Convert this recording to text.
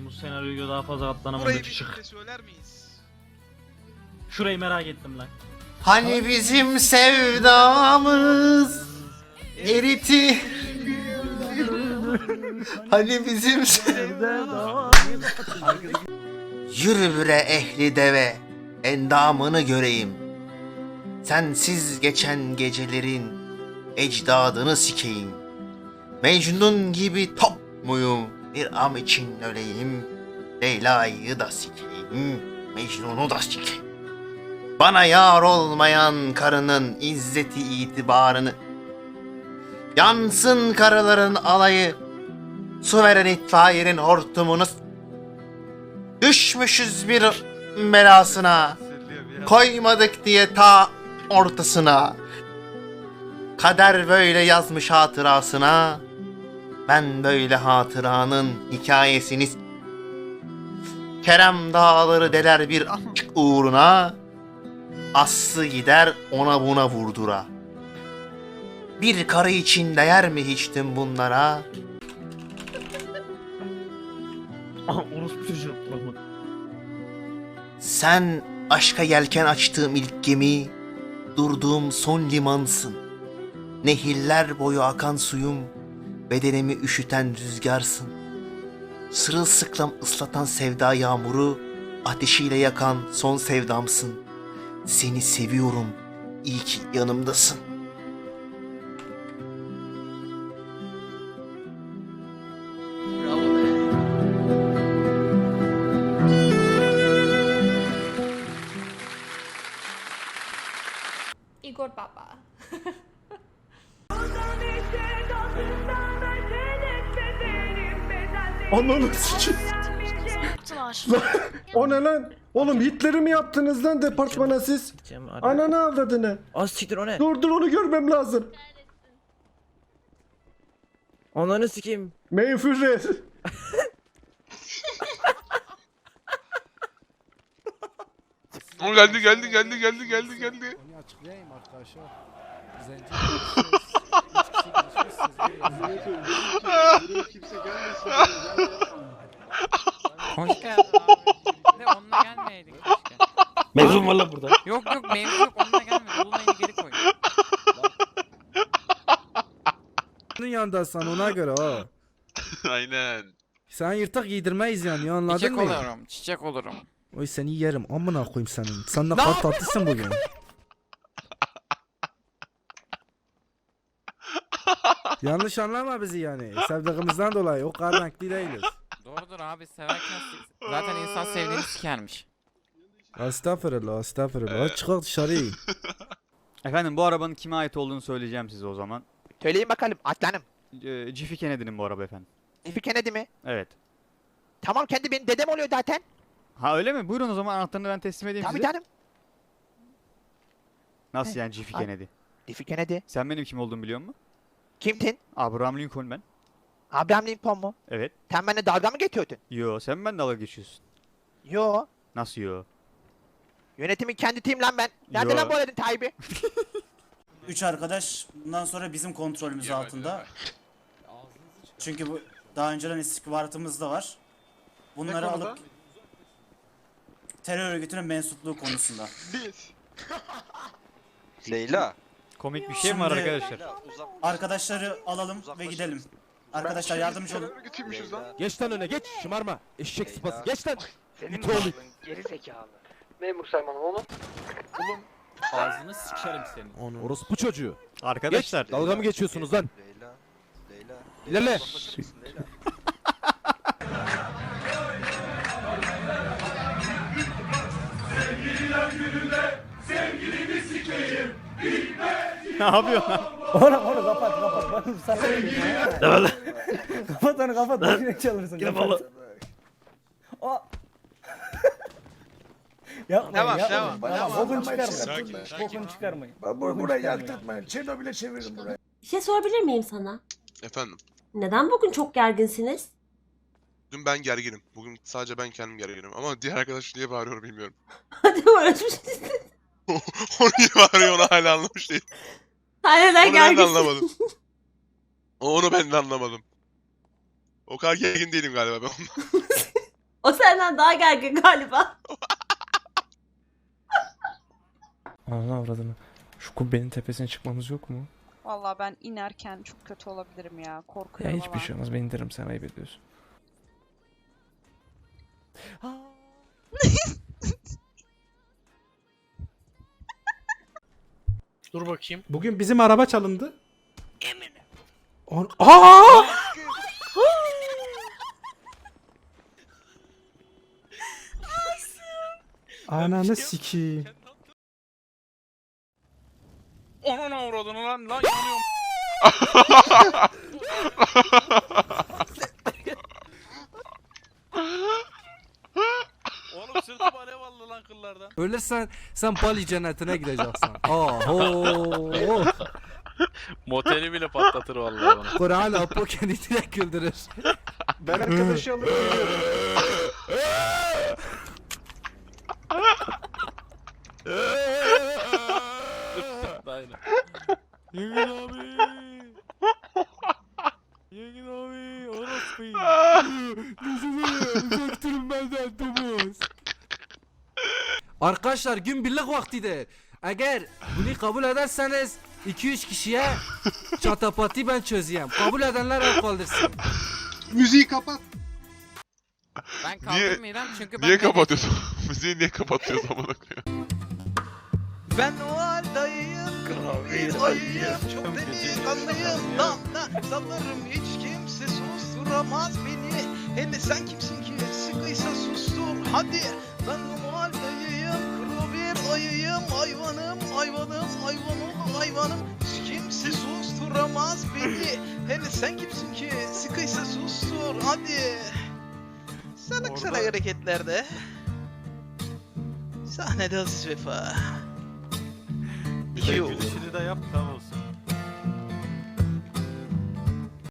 Ben bu senaryoyu daha fazla katlanamadım. Burayı bir Çık. şekilde söyler miyiz? Şurayı merak ettim lan. Hani bizim sevdamız eriti Hani bizim sevdamız Yürü bre ehli deve endamını göreyim Sensiz geçen gecelerin ecdadını sikeyim Mecnun gibi top muyum bir am için öleyim Leyla'yı da sikeyim Mecnun'u da sikeyim. Bana yar olmayan karının izzeti itibarını Yansın karıların alayı Su veren itfaiyenin hortumunu Düşmüşüz bir belasına Koymadık diye ta ortasına Kader böyle yazmış hatırasına Ben böyle hatıranın hikayesini Kerem dağları deler bir aşk uğruna Aslı gider ona buna vurdura. Bir karı için değer mi hiç tüm bunlara? Orospu çocuğu. Sen aşka yelken açtığım ilk gemi, durduğum son limansın. Nehirler boyu akan suyum, bedenimi üşüten rüzgarsın. Sırılsıklam ıslatan sevda yağmuru, ateşiyle yakan son sevdamsın. Seni seviyorum, iyi ki yanımdasın. Igor Papa. Ananı sikeyim. O ne lan? Oğlum Hitler'i mi yaptınız lan departmana siz? Ananı avradını. Az siktir o ne? Dur dur onu görmem lazım. Ananı sikeyim. Meyfürer. O geldi geldi geldi geldi geldi geldi. Onu açıklayayım arkadaşlar. Zenci Hoş geldin abi. De onunla gelmeydik keşke. Lan burada. Yok yok mevzu yok onunla gelme. Dolunay'ı geri koy. Bunun yanındasın ona göre ha. Aynen. Sen yırtak giydirmeyiz yani anladın Çiçek mı? olurum. Çiçek olurum. Oy seni yerim amına koyayım senin. Sen de kar tatlısın bugün. Yanlış anlama bizi yani. Sevdiğimizden dolayı o kadar renkli değiliz. Doğrudur abi severken zaten insan sevdiğini sikermiş. Estağfurullah estağfurullah. Çıkar dışarı. Efendim bu arabanın kime ait olduğunu söyleyeceğim size o zaman. Söyleyin bakalım aslanım. Ee, Jiffy Kennedy'nin bu araba efendim. Efi Kennedy mi? Evet. Tamam kendi benim dedem oluyor zaten. Ha öyle mi? Buyurun o zaman anahtarını ben teslim edeyim Tabii size. canım. Nasıl yani Jiffy Ay. Kennedy? Efi Kennedy. Sen benim kim olduğumu biliyor musun? Kimsin? Abraham Lincoln ben. Abraham Lincoln mu? Evet. Sen benimle dalga mı geçiyordun? Yo sen ben dalga geçiyorsun. Yo. Nasıl yo? Yönetimin kendi tim lan ben. Nerede Yo. lan bu aradın Tayyip'i? Üç arkadaş bundan sonra bizim kontrolümüz altında. Çünkü bu daha önceden istihbaratımız da var. Bunları Ne konuda? alıp terör örgütünün mensupluğu konusunda. Biz. Leyla. Komik bir şey mi var Şimdi- arkadaşlar? Arkadaşları alalım ve gidelim. Arkadaşlar yardımcı olun. Lan. Geç lan öne geç. Şımarma. Eşek sıpası. Geç lan. Senin oğlum. Geri zekalı. Ağzını sikerim senin. Orospu çocuğu. Arkadaşlar. Dalga mı geçiyorsunuz lan? İlerle. ne yapıyorsun lan? Onu onu kapat kapat. Bana sana Kapat onu kapat. Başına çalırsın. Kapat. O. Yapmayın Tamam, yapmayın. tamam, tamam. Bokunu çıkarmayın. Sakin, sakin. Bokunu çıkarmayın. Buraya yaktırtmayın. Çernobil'e çevirin burayı. Bir şey sorabilir miyim sana? Efendim. Neden bugün çok gerginsiniz? Dün ben gerginim. Bugün sadece ben kendim gerginim. Ama diğer arkadaş niye bağırıyor bilmiyorum. Hadi uğraşmış. o niye bağırıyor onu hala anlamış değil. Sen neden Onu ben de gerginsin? anlamadım. Onu ben de anlamadım. O kadar gergin değilim galiba ben ondan. O senden daha gergin galiba. Ananı avradını. Şu kubbenin tepesine çıkmamız yok mu? Valla ben inerken çok kötü olabilirim ya. Ya Korkuyorum hiçbir şey olmaz. Ben indiririm sen ayıp ediyorsun. Dur bakayım. Bugün bizim araba çalındı. Eminim. Aa! Ananı sikeyim. Onun avradını lan lan yanıyorum. Oğlum sırtım alev aldı lan kıllardan. Ölürsen sen Bali cennetine gideceksin. Oho. Moteli bile patlatır vallahi bana. Kur'an Apo kendini direkt güldürür. Ben arkadaşı alıp geliyorum. Yengin abi. Yengin abi. Orospu. Uzak durun benden domuz. Arkadaşlar gün birlik vaktidir. Eğer bunu kabul ederseniz 2-3 kişiye çatapati ben çözeyim. Kabul edenler el kaldırsın. Müziği kapat. Ben kaldırmayacağım çünkü ben Niye kapatıyorsun? Müziği niye kapatıyorsun amına koyayım? Ben Noel dayıyım, bir ayıyım, çok delikanlıyım. Lan lan sallarım hiç kimse susturamaz beni. Hele sen kimsin ki sıkıysa sustur hadi. Ben Noel dayıyım, kuru bir ayıyım, hayvanım, hayvanım, hayvanım, hayvanım. Hiç kimse susturamaz beni. Hele sen kimsin ki sıkıysa sustur hadi. Salak salak hareketlerde. Sahnede hafif vefa. Gülüşünü de yap tamam.